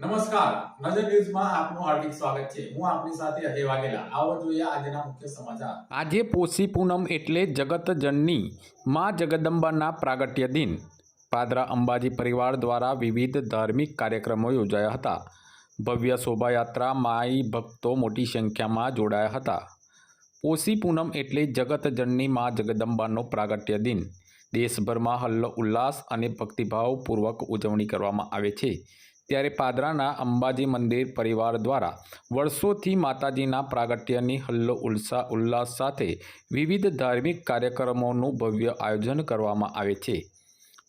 નમસ્કાર. નજર ન્યૂઝમાં આપનું હાર્દિક સ્વાગત છે. હું આપની સાથે અજય વાઘેલા. આવો જોઈએ આજના મુખ્ય સમાચાર. આજે પોષી પૂનમ એટલે જગતજનની મા જગદંબાના પ્રાગટ્ય દિન. પાદરા અંબાજી પરિવાર દ્વારા વિવિધ ધાર્મિક કાર્યક્રમો યોજાયા હતા. ભવ્ય શોભાયાત્રા માઈ ભક્તો મોટી સંખ્યામાં જોડાયા હતા. પોષી પૂનમ એટલે જગતજનની મા જગદંબાનો પ્રાગટ્ય દિન. દેશભરમાં હલ્લો ઉલ્લાસ અને ભક્તિભાવપૂર્વક ઉજવણી કરવામાં આવે છે. ત્યારે પાદરાના અંબાજી મંદિર પરિવાર દ્વારા વર્ષોથી માતાજીના પ્રાગટ્યની હલ્લો ઉલ્સા ઉલ્લાસ સાથે વિવિધ ધાર્મિક કાર્યક્રમોનું ભવ્ય આયોજન કરવામાં આવે છે.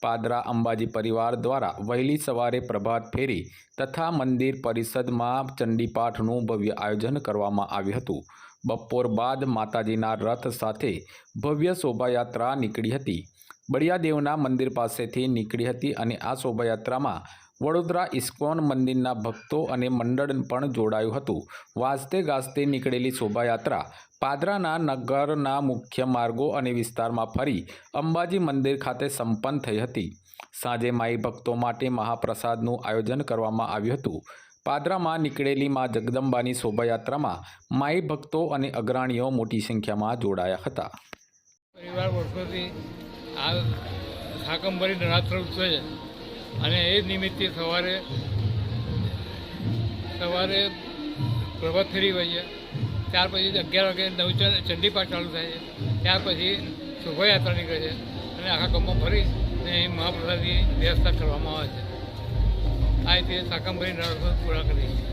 પાદરા અંબાજી પરિવાર દ્વારા વહેલી સવારે પ્રભાત ફેરી તથા મંદિર પરિષદમાં ચંડીપાઠનું ભવ્ય આયોજન કરવામાં આવ્યું હતું. બપોર બાદ માતાજીના રથ સાથે ભવ્ય શોભાયાત્રા નીકળી હતી. બળિયાદેવના મંદિર પાસેથી નીકળી હતી અને આ શોભાયાત્રામાં વડોદરા ઇસ્કોન મંદિરના ભક્તો અને મંડળ પણ જોડાયું હતું. વાજતે ગાજતે નીકળેલી શોભાયાત્રા પાદરાના નગરના મુખ્ય માર્ગો અને વિસ્તારમાં ફરી અંબાજી મંદિર ખાતે સંપન્ન થઈ હતી. સાંજે માઈ ભક્તો માટે મહાપ્રસાદનું આયોજન કરવામાં આવ્યું હતું. પાદરામાં નીકળેલી મા જગદંબાની શોભાયાત્રામાં માઈ ભક્તો અને અગ્રણીઓ મોટી સંખ્યામાં જોડાયા હતા. પરિવાર વર્ષોથી આ શાકંભરી નવરાત્ર ઉત્સવ અને એ નિમિત્તે સવારે સવારે પ્રભાત ફેરી હોય છે ત્યાર પછી અગિયાર વાગે નવચર ચંડીપાઠ ચાલુ થાય. છે ત્યાર પછી શોભાયાત્રા નીકળે છે અને આખા ગામમાં ફરી અને અહીં મહાપ્રસાદની વ્યવસ્થા કરવામાં આવે છે. આ રીતે શાકંભરી નરસો પૂરા કરીએ છીએ.